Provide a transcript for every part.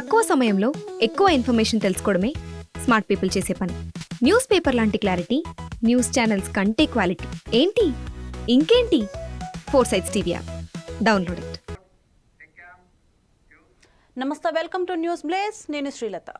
తక్కువ సమయంలో ఎక్కువ ఇన్ఫర్మేషన్ తెలుసుకోవడమే స్మార్ట్ పీపుల్ చేసే పని. న్యూస్ పేపర్ లాంటి క్లారిటీ న్యూస్ ఛానల్స్ కంటే క్వాలిటీ. ఏంటి? ఇంకేంటి? Four sides TV app. Download it. నమస్తే వెల్కమ్ టు న్యూస్ బ్లేస్. నేను శ్రీలత.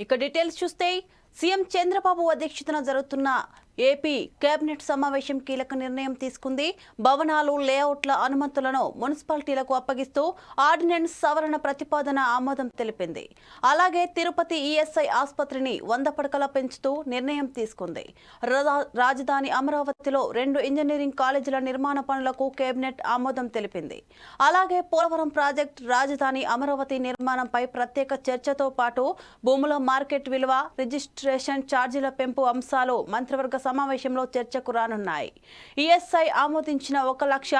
ఇక డీటెయిల్స్ చూస్తే సీఎం చంద్రబాబు అధ్యక్షతన జరుగుతున్న ఏపీ కేబినెట్ సమావేశం కీలక నిర్ణయం తీసుకుంది. భవనాలు లేఅవుట్ల అనుమతులను మున్సిపాలిటీలకు అప్పగిస్తూ ఆర్డినెన్స్ సవరణ ప్రతిపాదన ఆమోదం తెలిపింది. అలాగే తిరుపతి ఈఎస్ఐ ఆసుపత్రిని వంద పడకల పెంచుతూ నిర్ణయం తీసుకుంది. రా- రాజధాని అమరావతిలో రెండు ఇంజనీరింగ్ కాలేజీల నిర్మాణ పనులకు కేబినెట్ ఆమోదం తెలిపింది. అలాగే పోలవరం ప్రాజెక్ట్ రాజధాని అమరావతి నిర్మాణంపై ప్రత్యేక చర్చతో పాటు భూముల మార్కెట్ విలువ రిజిస్ట్రేషన్ ఛార్జీల పెంపు అంశాలు మంత్రివర్గ సమావేశంలో చర్చకు రానున్నాయి. ఈఎస్ఐ ఆమోదించిన ఒక లక్ష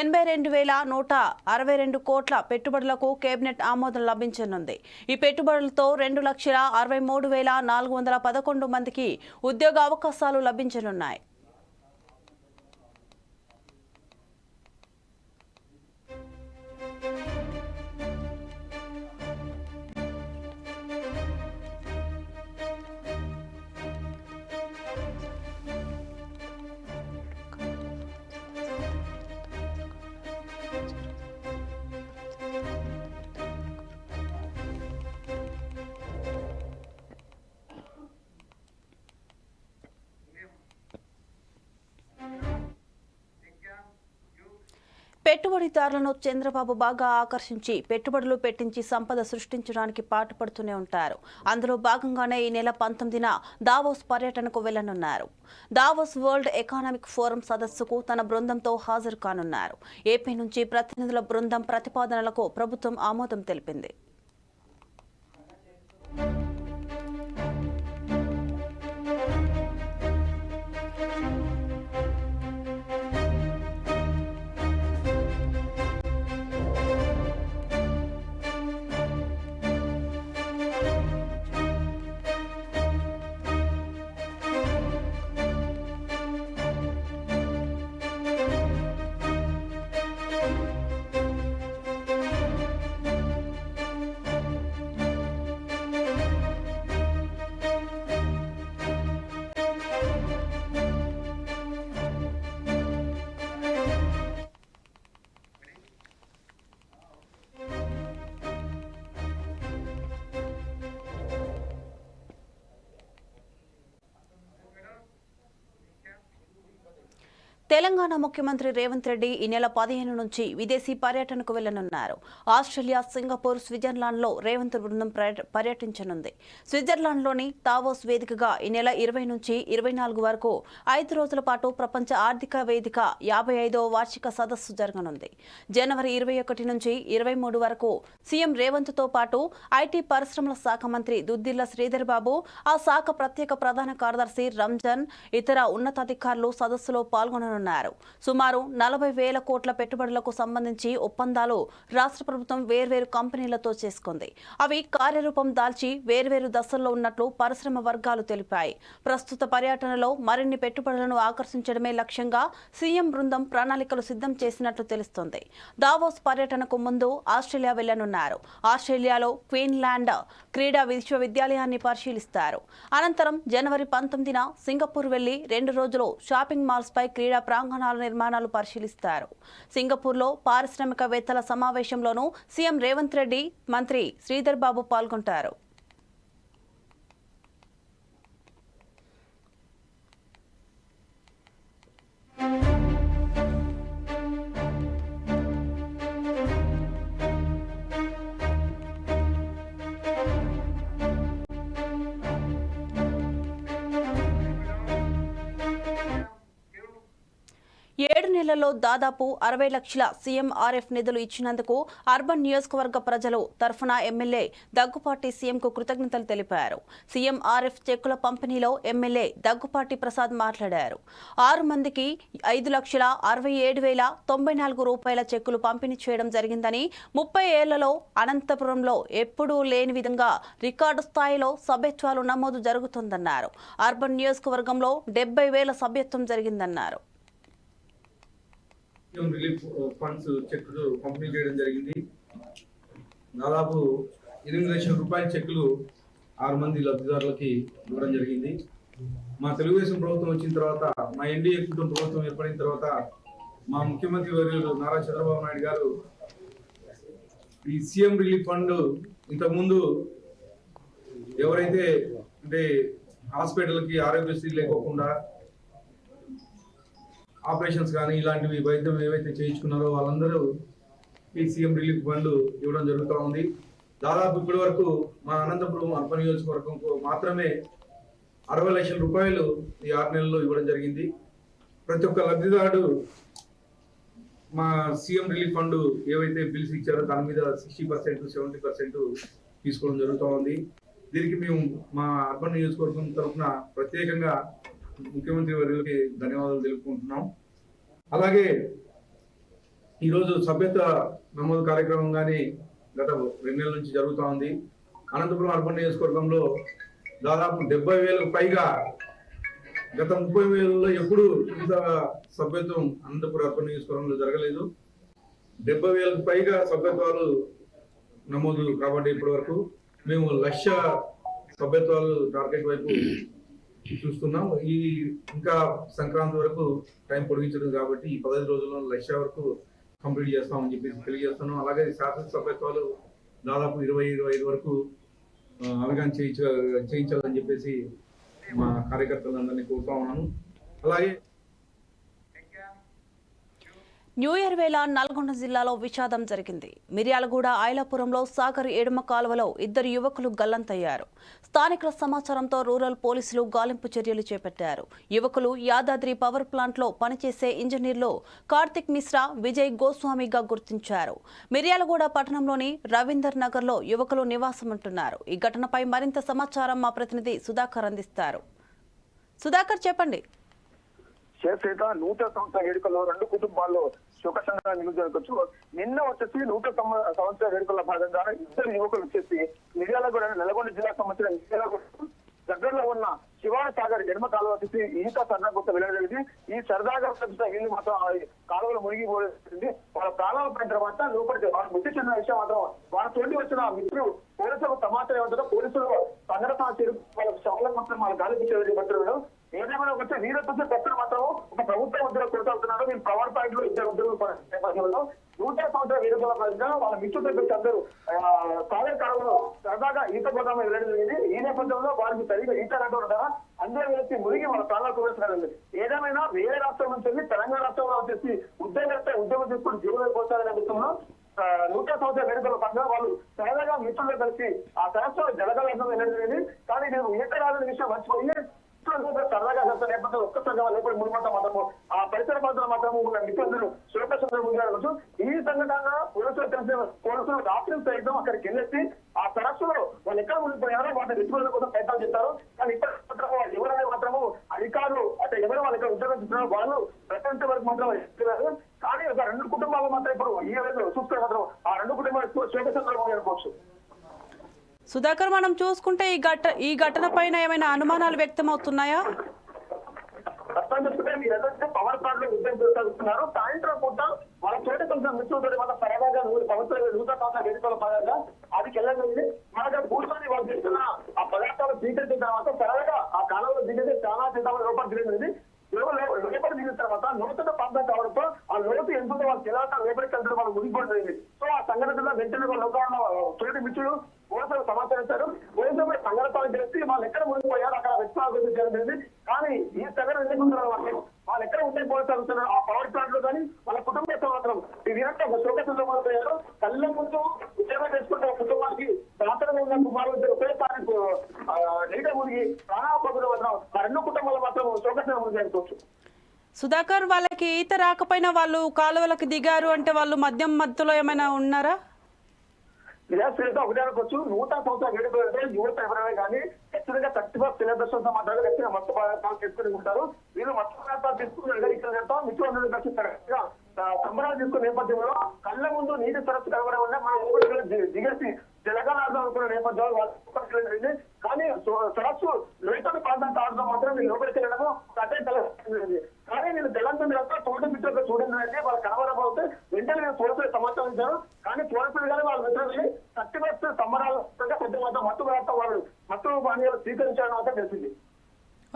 ఎనభై రెండు వేల నూట అరవై రెండు కోట్ల పెట్టుబడులకు కేబినెట్ ఆమోదం లభించనుంది. ఈ పెట్టుబడులతో రెండు లక్షల అరవై మూడు వేల నాలుగు వందల పదకొండు మందికి ఉద్యోగ అవకాశాలు లభించనున్నాయి. పెట్టుబడిదారులను చంద్రబాబు బాగా ఆకర్షించి పెట్టుబడులు పెట్టించి సంపద సృష్టించడానికి పాటుపడుతూనే ఉంటారు. అందులో భాగంగానే ఈ నెల పంతొమ్మిదిన దావోస్ పర్యటనకు వెళ్ళనున్నారు. దావోస్ వరల్డ్ ఎకనామిక్ ఫోరం సదస్సుకు తన బృందంతో హాజరు కానున్నారు. ఏపీ నుంచి ప్రతినిధుల బృందం ప్రతిపాదనలకు ప్రభుత్వం ఆమోదం తెలిపింది. తెలంగాణ ముఖ్యమంత్రి రేవంత్ రెడ్డి ఈ నెల పదిహేను నుంచి విదేశీ పర్యటనకు వెళ్ళనున్నారు ఆస్ట్రేలియా సింగపూర్ స్విట్జర్లాండ్లో రేవంత్ బృందం పర్యటించనుంది. స్విట్జర్లాండ్లోని తావోస్ వేదికగా ఈ నెల ఇరవై నుంచి ఇరవై నాలుగు వరకు ఐదు రోజుల పాటు ప్రపంచ ఆర్థిక వేదిక యాభై ఐదో వార్షిక సదస్సు జరగనుంది. జనవరి ఇరవై ఒకటి నుంచి ఇరవై మూడు వరకు సీఎం రేవంత్తో పాటు ఐటీ పరిశ్రమల శాఖ మంత్రి దుద్దిల్ల శ్రీధర్ బాబు ఆ శాఖ ప్రత్యేక ప్రధాన కార్యదర్శి రంజన్ ఇతర ఉన్నతాధికారులు సదస్సులో పాల్గొననున్నారు. సుమారు నలభై వేల కోట్ల పెట్టుబడులకు సంబంధించి ఒప్పందాలు రాష్ట్ర ప్రభుత్వం వేర్వేరు కంపెనీలతో చేసుకుంది. అవి కార్యరూపం దాల్చి వేర్వేరు దశల్లో ఉన్నట్లు పరిశ్రమ వర్గాలు తెలిపాయి. ప్రస్తుత పర్యటనలో మరిన్ని పెట్టుబడులను ఆకర్షించడమే లక్ష్యంగా సీఎం బృందం ప్రణాళికలు సిద్ధం చేసినట్లు తెలుస్తోంది. దావోస్ పర్యటనకు ముందు ఆస్ట్రేలియా వెళ్ళనున్నారు ఆస్ట్రేలియాలో క్వీన్లాండ్ క్రీడా విశ్వవిద్యాలయాన్ని పరిశీలిస్తారు. అనంతరం జనవరి పంతొమ్మిదిన సింగపూర్ వెళ్ళి రెండు రోజులు షాపింగ్ మాల్స్ పై క్రీడా ప్రాంగణాల నిర్మాణాలు పరిశీలిస్తారు. సింగపూర్లో పారిశ్రామికవేత్తల సమావేశంలోనూ సీఎం రేవంత్ రెడ్డి మంత్రి శ్రీధర్ బాబు పాల్గొంటారు. ఏడు నెలల్లో దాదాపు అరవై లక్షల సీఎంఆర్ఎఫ్ నిధులు ఇచ్చినందుకు అర్బన్ నియోజకవర్గ ప్రజలు తరఫున ఎమ్మెల్యే దగ్గుపాటి సీఎంకు కృతజ్ఞతలు తెలిపారు. సీఎంఆర్ఎఫ్ చెక్కుల పంపిణీలో ఎమ్మెల్యే దగ్గుపాటి ప్రసాద్ మాట్లాడారు. ఆరు మందికి ఐదు లక్షల అరవై ఏడు వేల తొంభై నాలుగు రూపాయల చెక్కులు పంపిణీ చేయడం జరిగిందని ముప్పై ఏళ్ళలో అనంతపురంలో ఎప్పుడూ లేని విధంగా రికార్డు స్థాయిలో సభ్యత్వాలు నమోదు జరుగుతుందన్నారు. అర్బన్ నియోజకవర్గంలో డెబ్బై వేల సభ్యత్వం జరిగిందన్నారు. రిలీఫ్ ఫండ్స్ చెక్కులు పంపిణీ చేయడం జరిగింది. దాదాపు ఎనిమిది లక్షల రూపాయల చెక్కులు ఆరు మంది లబ్ధిదారులకి ఇవ్వడం జరిగింది. మా తెలుగుదేశం ప్రభుత్వం వచ్చిన తర్వాత మా ఎన్డీఏ కుటుంబ ప్రభుత్వం ఏర్పడిన తర్వాత మా ముఖ్యమంత్రి వర్యులు నారా చంద్రబాబు నాయుడు గారు ఈ సీఎం రిలీఫ్ ఫండ్ ఇంతకుముందు ఎవరైతే అంటే హాస్పిటల్కి ఆరోగ్యశ్రీ లేకోకుండా ఆపరేషన్స్ కానీ ఇలాంటివి వైద్యం ఏవైతే చేయించుకున్నారో వాళ్ళందరూ ఈ సీఎం రిలీఫ్ ఫండ్ ఇవ్వడం జరుగుతూ ఉంది. దాదాపు ఇప్పటి వరకు మా అనంతపురం అర్బన్ నియోజకవర్గంకు మాత్రమే అరవై లక్షల రూపాయలు ఈ ఆరు నెలల్లో ఇవ్వడం జరిగింది. ప్రతి ఒక్క లబ్ధిదారుడు మా సీఎం రిలీఫ్ ఫండ్ ఏవైతే బిల్స్ ఇచ్చారో దాని మీద సిక్స్టీ పర్సెంట్ సెవెంటీ పర్సెంట్ తీసుకోవడం జరుగుతూ ఉంది. దీనికి మేము మా అర్బన్ నియోజకవర్గం తరఫున ప్రత్యేకంగా ముఖ్యమంత్రి వర్యులకి ధన్యవాదాలు తెలుపుకుంటున్నాం. అలాగే ఈరోజు సభ్యత నమోదు కార్యక్రమం కానీ గత రెండు నెలల నుంచి జరుగుతూ ఉంది. అనంతపురం అర్బన్ నియోజకవర్గంలో దాదాపు డెబ్బై వేలకు పైగా గత ముప్పై వేలలో ఎప్పుడు ఇంత సభ్యత్వం అనంతపురం అర్బన్ నియోజకవర్గంలో జరగలేదు. డెబ్బై వేలకు పైగా సభ్యత్వాలు నమోదు కాబట్టి ఇప్పటి వరకు. మేము లక్ష సభ్యత్వాలు టార్గెట్ వైపు చూస్తున్నాం. ఈ ఇంకా సంక్రాంతి వరకు టైం పొడిగించడం కాబట్టి ఈ పదహైదు రోజుల్లో లక్ష వరకు కంప్లీట్ చేస్తామని చెప్పేసి తెలియజేస్తున్నాం. అలాగే శాసనసభ్యత్వాలు దాదాపు ఇరవై ఇరవై ఐదు వరకు అవగాహన చేయించ చేయించాలని చెప్పేసి మా కార్యకర్తలందరినీ కోరుతా ఉన్నాను. అలాగే న్యూ ఇయర్ వేళ నల్గొండ జిల్లాలో విషాదం జరిగింది. మిర్యాలగూడ ఐలాపురంలో సాగర్ ఎడమ కాలువలో ఇద్దరు యువకులు గల్లంతయ్యారు. స్థానికుల సమాచారంతో రూరల్ పోలీసులు గాలింపు చర్యలు చేపట్టారు. యువకులు యాదాద్రి పవర్ ప్లాంట్లో పనిచేసే ఇంజనీర్లు కార్తిక్ మిశ్రా విజయ్ గోస్వామిగా గుర్తించారు. మిర్యాలగూడ పట్టణంలోని రవీందర్ నగర్లో యువకులు నివాసముంటున్నారు. ఈ ఘటనపై మరింత సమాచారం మా ప్రతినిధి సుధాకర్ అందిస్తారు. సుధాకర్ చెప్పండి. చేసేత నూట సంవత్సర వేడుకల్లో రెండు కుటుంబాల్లో శోక సంఘాలు నిలుచవచ్చు నిన్న వచ్చేసి నూట సంవత్సర వేడుకల భాగంగా ఇద్దరు యువకులు వచ్చేసి మిర్యాలగూడ నల్గొండ జిల్లాకు సంబంధించిన మిర్యాలగూడ దగ్గరలో ఉన్న శివాన సాగర్ జన్మ కాలువ వచ్చేసి ఈత సరదా గుర్త వెళ్ళడం ఈ సరదాగా వీళ్ళు మాత్రం కాలువలు కాలువలో మునిగిపోయింది వాళ్ళ ప్రాణాలు పడిన తర్వాత లోపలికి వాళ్ళ మృతి చెందిన విషయం మాత్రం వాళ్ళ తోటి వచ్చిన మిత్రులు పోలీసులకు సమాచారం ఏమంటారో పోలీసులు సంఘటన వాళ్ళ శవాలను మాత్రం వాళ్ళ గాలి పెట్టారు ఏదేమైనా వచ్చే వీరత్వ పక్కన మాత్రం ఒక ప్రభుత్వ ఉద్యోగం కొనసాగుతున్నారు మీరు పవర్ పాయింట్లో ఇద్దరు ఉద్యోగులు నేపథ్యంలో నూతన సంవత్సరాల వేడుకల భాగంగా వాళ్ళ మిత్రులు పెట్టి అందరూ కాలేజ్ కాలంలో సరదాగా ఈత పోదామని వెళ్ళడం జరిగింది. ఈ నేపథ్యంలో వారికి సరిగ్గా ఈత రావడం ఉంటారా అందరూ వెళ్ళి మునిగి వాళ్ళ ప్రాణాలు కోరేస్తున్నారు ఏదేమైనా వేరే రాష్ట్రం నుంచి వెళ్ళి తెలంగాణ రాష్ట్రంలో వచ్చేసి ఉద్యోగం ఉద్యోగం తీసుకుని జీవనం పోతారనే విషయంలో ఆ, నూతన సంవత్సర వేడుకల పక్కన వాళ్ళు సరదాగా మిత్రులతో కలిసి ఆ సరస్సులో జలగలం వెళ్ళడం జరిగింది. కానీ నేను ఈత రాదని విషయం మర్చిపోయి మిత్రులందరూ సరదాగా చేస్తారు లేకపోతే ఒక్కసారిగా లేకపోతే మునుమంతా మాత్రము ఆ పరిసర ప్రాంతాలు మాత్రము ఉన్న మిత్రులందరూ సురక్షితంగా ఉండవచ్చు ఈ సంఘటన పోలీసులు తెలిసిన పోలీసులు రాత్రి సైతం అక్కడికి వెళ్ళేసి ఆ సరస్సులో వాళ్ళు ఎక్కడ ఉండిపోయారో వాళ్ళ మిత్రుల కోసం ప్రయత్నాలు చేస్తారు. కానీ ఇక్కడ మాత్రం వాళ్ళు ఎవరైనా మాత్రము అధికారులు అంటే ఎవరు వాళ్ళు ఇక్కడ ఉద్యోగం చేస్తున్నారు వాళ్ళు ప్రపంచ వరకు మాత్రం చెప్తున్నారు కానీ ఒక రెండు కుటుంబాలు మాత్రం ఇప్పుడు ఈ రోజు చూస్తే మాత్రం ఆ రెండు కుటుంబాలు శోకసందర్భం అనుకోవచ్చు. సుధాకర్ మనం చూసుకుంటే ఈ ఘట ఈ ఘటన పైన ఏమైనా అనుమానాలు వ్యక్తమవుతున్నాయా? ప్రస్తుతం చూసుకుంటే మీరు యుద్ధం కొనసాగుతున్నారు సాయంత్రం పూట వాళ్ళ చోట కొంచెం మిత్రులతో వాళ్ళ సరదాగా నూరు సంవత్సరాలు నూతన సంవత్సరాల వేడుకల భాగంగా అది వెళ్ళగలిగింది మనగా కూర్చొని వాళ్ళు చేస్తున్న ఆ పదార్థాలు స్వీకరించిన తర్వాత సరదాగా ఆ కాలంలో దిగితే చాలా చిత్రాలు లోపలికి జరిగింది లోపలి దిగిన తర్వాత నూతన ప్రాంతం కావడంతో ఆ లోతు ఎంత వాళ్ళు తెలాట లోపలికి కలిసి వాళ్ళు మునిగిపోవడం సో ఆ సంఘటన వెంటనే వాళ్ళ లోకాలను తోటి మిత్రులు పోలీసులు సమాచారం ఇచ్చారు. పోలీసులు సంఘటన చేసి వాళ్ళు ఎక్కడ మునిగిపోయారు అక్కడ వ్యక్తాలు చేయడం జరిగింది. కానీ ఈ సంఘటన ఎందుకు ఉన్నారు వాళ్ళు వాళ్ళు ఎక్కడ ఉంటే పోలీసులు అడుగుతున్నారు ఆ పవర్ ప్లాంట్లో కానీ వాళ్ళ కుటుంబం మాత్రం ఈ విధంగా ఒక శోకసంలో మొదలయ్యారు కళ్ళ ముందు ఉద్యోగం చేసుకుంటే ఒక కుటుంబానికి సాధారణ ఉన్న కుమారులు ఒకేసారి నీట మునిగి ప్రాణాపదులు మాత్రం ఆ రెండు కుటుంబాలు మాత్రం శోకసంలో మునిగి అనుకోవచ్చు సుధాకర్ వాళ్ళకి ఈత రాకపోయినా వాళ్ళు కాలువలకు దిగారు అంటే వాళ్ళు మద్యం మధ్యలో ఏమైనా ఉన్నారా? విద్యార్థులతో ఒకటే అనుకోవచ్చు. నూతన సంవత్సర వేడుకలు యువత ఎవరైనా కానీ ఖచ్చితంగా థర్టీ ఫస్ట్ సిలబస్ అంతా మాట్లాడారు ఖచ్చితంగా మత్తు పదార్థాలు తీసుకుని ఉంటారు. వీళ్ళు మత్తు పదార్థాలు తీసుకుని ఇక్కడ మిత్రులు కలిసి సంబరాలు తీసుకున్న నేపథ్యంలో కళ్ళ ముందు నీటి సరస్సు కనబడే వల్ల మనం ఊరు ది- దిగేసి జలగాలాడదాం అనుకున్న నేపథ్యంలో వాళ్ళు కానీ సరస్సు లోతట్టు ప్రాంతానికి ఆడడం మాత్రం వీళ్ళు లోపలికి వెళ్ళడం అదే తెలిసింది కానీ నేను జలంతం తర్వాత తోట మిత్రులు వాళ్ళు కనబడబోతే వెంటనే నేను పోలీసులకు సమాచారం ఇచ్చాను. కానీ పోలీసులు కానీ వాళ్ళ మిత్రులు థర్టీ పర్సెంట్ సంబరాలు పెద్ద మొత్తం మత్తు వాళ్ళు మత్తు పానీయాలు స్వీకరించాలని మాత్రం తెలిసింది.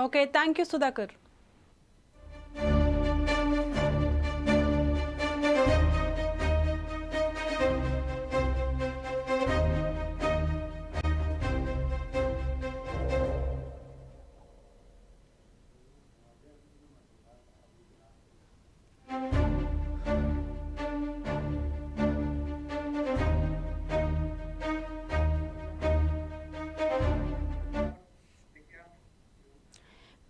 Okay thank you Sudhakar.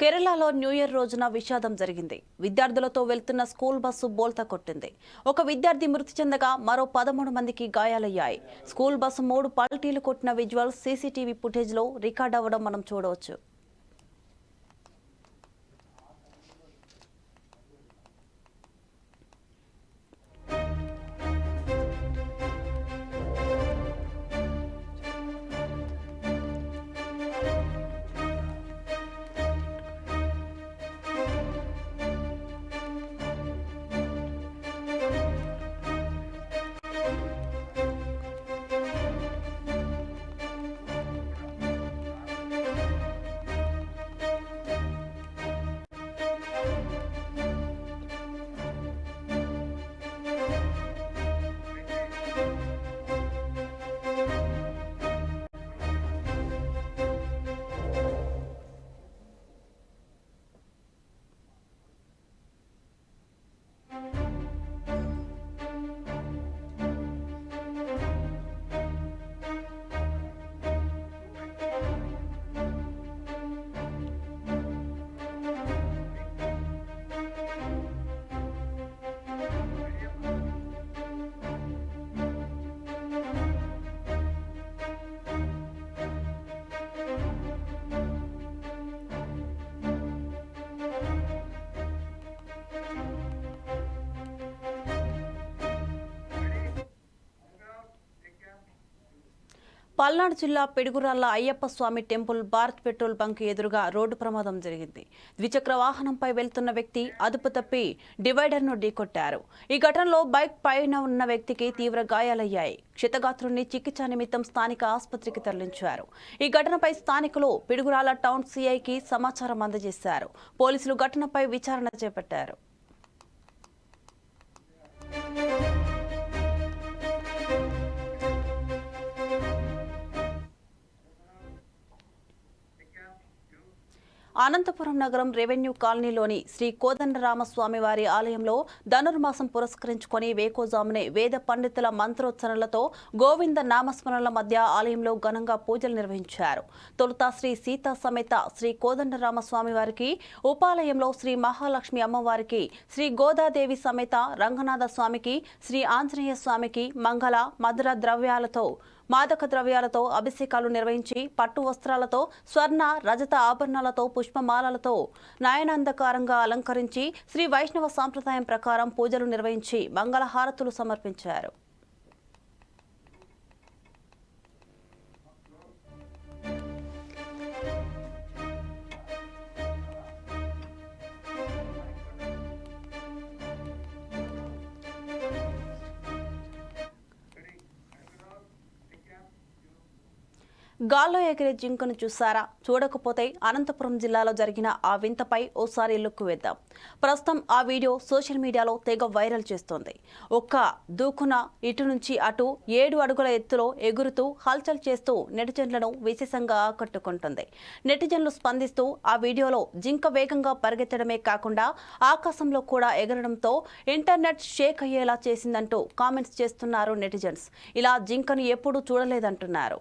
కేరళలో న్యూ ఇయర్ రోజున విషాదం జరిగింది. విద్యార్థులతో వెళ్తున్న స్కూల్ బస్సు బోల్తా కొట్టింది. ఒక విద్యార్థి మృతి చెందగా మరో పదమూడు మందికి గాయాలయ్యాయి. స్కూల్ బస్సు మూడు పల్టీలు కొట్టిన విజువల్ సీసీటీవీ ఫుటేజ్లో రికార్డ్ అవ్వడం మనం చూడవచ్చు. పల్నాడు జిల్లా Piduguralla Ayyappa Swamy temple Bharat petrol bunk ఎదురుగా రోడ్డు ప్రమాదం జరిగింది. ద్విచక్ర వాహనంపై వెళ్తున్న వ్యక్తి అదుపు తప్పి డివైడర్ను ఢీకొట్టారు. ఈ ఘటనలో బైక్ పైన ఉన్న వ్యక్తికి తీవ్ర గాయాలయ్యాయి. క్షితగాత్రుణ్ణి చికిత్స నిమిత్తం స్థానిక ఆసుపత్రికి తరలించారు. ఈ ఘటనపై స్థానికులు పిడుగురాల టౌన్ సీఐకి సమాచారం అందజేశారు. పోలీసులు ఘటనపై విచారణ చేపట్టారు. అనంతపురం నగరం రెవెన్యూ కాలనీలోని శ్రీ కోదండరామస్వామి వారి ఆలయంలో ధనుర్మాసం పురస్కరించుకొని వేకోజామునే వేద పండితుల మంత్రోచ్చరణలతో గోవింద నామస్మరణల మధ్య ఆలయంలో ఘనంగా పూజలు నిర్వహించారు. తొలుత శ్రీ సీతా సమేత శ్రీ కోదండరామస్వామి వారికి ఉపాలయంలో శ్రీ మహాలక్ష్మి అమ్మవారికి శ్రీ గోదాదేవి సమేత రంగనాథ స్వామికి శ్రీ ఆంజనేయ స్వామికి మంగళ మధుర ద్రవ్యాలతో మాదక ద్రవ్యాలతో అభిషేకాలు నిర్వహించి పట్టు వస్త్రాలతో స్వర్ణ రజత ఆభరణాలతో పుష్పమాలలతో నయనాంధకారంగా అలంకరించి శ్రీ వైష్ణవ సాంప్రదాయం ప్రకారం పూజలు నిర్వహించి మంగళహారతులు సమర్పించారు. గాల్లో ఎగిరే జింకను చూసారా చూడకపోతే అనంతపురం జిల్లాలో జరిగిన ఆ వింతపై ఓసారి లుక్ వేద్దాం. ప్రస్తుతం ఆ వీడియో సోషల్ మీడియాలో తెగ వైరల్ చేస్తోంది. ఒక్క దూకున ఇటు నుంచి అటు ఏడు అడుగుల ఎత్తులో ఎగురుతూ హల్చల్ చేస్తూ నెటిజన్లను విశేషంగా ఆకట్టుకుంటుంది. నెటిజన్లు స్పందిస్తూ ఆ వీడియోలో జింక వేగంగా పరిగెత్తడమే కాకుండా ఆకాశంలో కూడా ఎగరడంతో ఇంటర్నెట్ షేక్ అయ్యేలా చేసిందంటూ కామెంట్స్ చేస్తున్నారు నెటిజన్స్. ఇలా జింకను ఎప్పుడూ చూడలేదంటున్నారు.